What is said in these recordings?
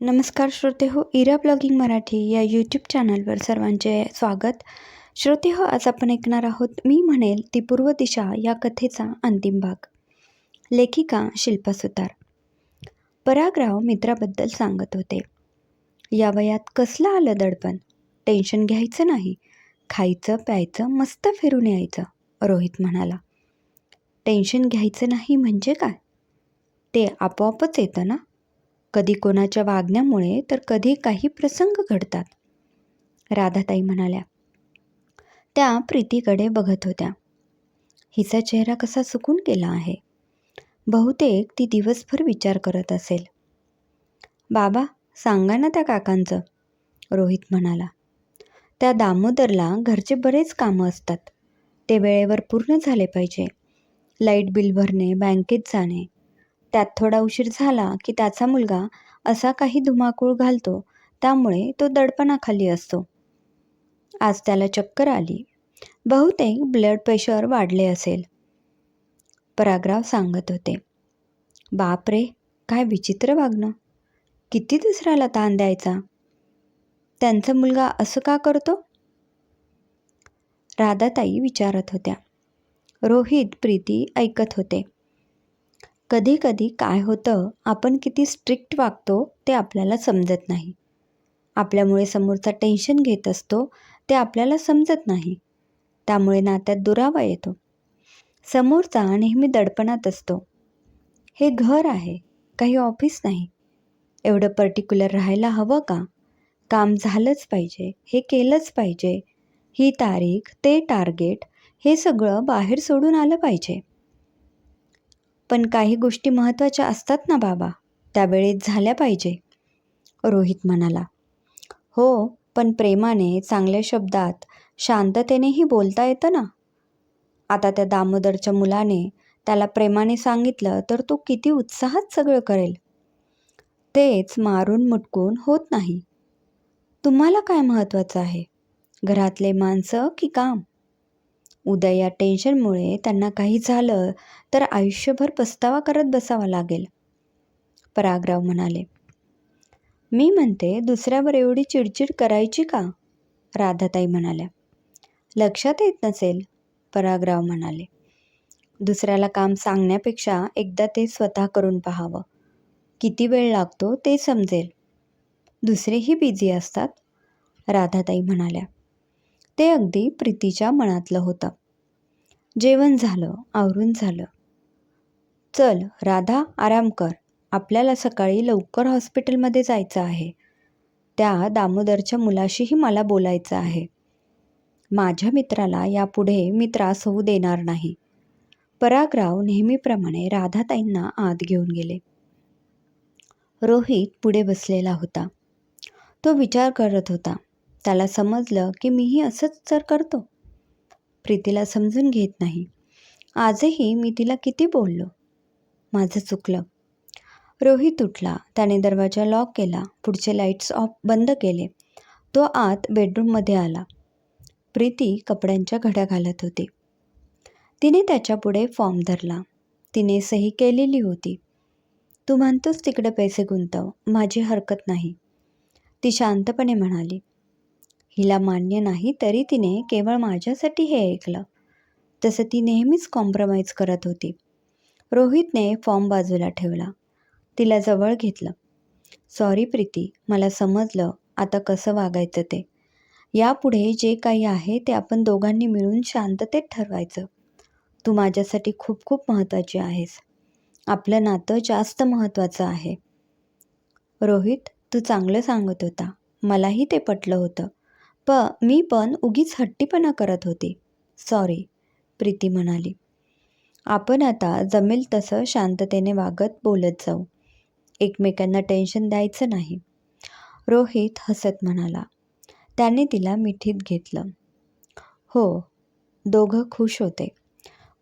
नमस्कार श्रोते हो इरा ब्लॉगिंग मराठी या यूट्यूब चॅनलवर सर्वांचे स्वागत. श्रोते हो आज आपण ऐकणार आहोत मी म्हणेल ती पूर्व दिशा या कथेचा अंतिम भाग. लेखिका शिल्पा सुतार. परागराव मित्राबद्दल सांगत होते. या वयात कसलं आलं दडपण? टेन्शन घ्यायचं नाही. खायचं प्यायचं मस्त फिरून यायचं रोहित म्हणाला. टेन्शन घ्यायचं नाही म्हणजे काय? ते आपोआपच येतं ना? कधी कोणाच्या वागण्यामुळे तर कधी काही प्रसंग घडतात. राधाताई म्हणाल्या त्या प्रीतीकडे बघत होत्या. हिचा चेहरा कसा सुकून गेला आहे. बहुतेक ती दिवसभर विचार करत असेल. बाबा सांगा ना त्या काकांचं रोहित म्हणाला. त्या दामोदरला घरचे बरेच कामं असतात. ते वेळेवर पूर्ण झाले पाहिजे. लाइट बिल भरणे बँकेत जाणे त्यात थोडा उशीर झाला की त्याचा मुलगा असा काही धुमाकूळ घालतो त्यामुळे तो दडपणाखाली असतो. आज त्याला चक्कर आली. बहुतेक ब्लड प्रेशर वाढले असेल. परागराव सांगत होते. बाप रे काय विचित्र वागणं. किती दुसऱ्याला ताण द्यायचा. त्यांचा मुलगा असं का करतो? राधाताई विचारत होत्या. रोहित प्रीती ऐकत होते. कधी कधी काय होतं आपण किती स्ट्रिक्ट वागतो ते आपल्याला समजत नाही. आपल्यामुळे समोरचा टेन्शन घेत असतो ते आपल्याला समजत नाही. त्यामुळे नात्यात दुरावा येतो. समोरचा नेहमी दडपणात असतो. हे घर आहे काही ऑफिस नाही. एवढं पर्टिक्युलर राहायला हवं का? काम झालंच पाहिजे हे केलंच पाहिजे. ही तारीख ते टार्गेट हे सगळं बाहेर सोडून आलं पाहिजे. पण काही गोष्टी महत्त्वाच्या असतात ना बाबा त्यावेळेत झाल्या पाहिजे. रोहित म्हणाला. हो पण प्रेमाने चांगल्या शब्दात शांततेनेही बोलता येतं ना? आता त्या दामोदरच्या मुलाने त्याला प्रेमाने सांगितलं तर तो किती उत्साहात सगळं करेल. तेच मारून मुटकून होत नाही. तुम्हाला काय महत्त्वाचं आहे? घरातले माणसं की काम? उद्या या टेन्शनमुळे त्यांना काही झालं तर आयुष्यभर पस्तावा करत बसावा लागेल. परागराव म्हणाले मी म्हणते दुसऱ्यावर एवढी चिडचिड करायची का? राधाताई म्हणाल्या लक्षात येत नसेल. परागराव म्हणाले दुसऱ्याला काम सांगण्यापेक्षा एकदा ते स्वतः करून पाहावं. किती वेळ लागतो ते समजेल. दुसरेही बिझी असतात. राधाताई म्हणाल्या ते अगदी प्रीतीच्या मनातलं होतं. जेवण झालं आवरून झालं. चल राधा आराम कर. आपल्याला सकाळी लवकर हॉस्पिटलमध्ये जायचं आहे. त्या दामोदरच्या मुलाशीही मला बोलायचं आहे. माझ्या मित्राला यापुढे मी त्रास होऊ देणार नाही. परागराव नेहमीप्रमाणे राधाताईंना आत घेऊन गेले. रोहित पुढे बसलेला होता. तो विचार करत होता. त्याला समजलं की मीही असंच तर करतो. प्रीतीला समजून घेत नाही. आजही मी तिला किती बोललो? माझं चुकलं. रोहित उठला. त्याने दरवाजा लॉक केला. पुढचे लाईट्स ऑफ बंद केले. तो आत बेडरूममध्ये आला. प्रीती कपड्यांच्या घड्या घालत होती. तिने त्याच्यापुढे फॉर्म धरला. तिने सही केलेली होती. तू म्हणतोस तिकडे पैसे गुंतव. माझी हरकत नाही. ती शांतपणे म्हणाली. हिला मान्य नाही तरी तिने केवळ माझ्यासाठी हे ऐकलं. तसं ती नेहमीच कॉम्प्रोमाइज करत होती. रोहितने फॉर्म बाजूला ठेवला. तिला जवळ घेतलं. सॉरी प्रीती. मला समजलं. आता कसं वागायचं ते? यापुढे जे काही आहे ते आपण दोघांनी मिळून शांततेत ठरवायचं. तू माझ्यासाठी खूप खूप महत्त्वाची आहेस. आपलं नातं जास्त महत्त्वाचं आहे. रोहित तू चांगलं सांगत होता. मलाही ते पटलं होतं. प मी पण उगीच हट्टीपणा करत होती. सॉरी प्रीती म्हणाली. आपण आता जमेल तसं शांततेने वागत बोलत जाऊ. एकमेकांना टेन्शन द्यायचं नाही. रोहित हसत म्हणाला. त्याने तिला मिठीत घेतलं. हो दोघं खुश होते.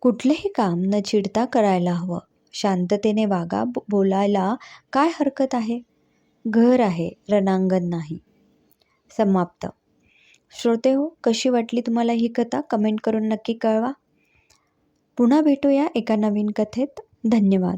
कुठलंही काम न चिडता करायला हवं. शांततेने वागा बोलायला काय हरकत आहे? घर आहे रणांगण नाही. समाप्त. श्रोते हो कशी वाटली तुम्हाला ही कथा? कमेंट करून नक्की कळवा. पुन्हा भेटूया एका नवीन कथेत. धन्यवाद.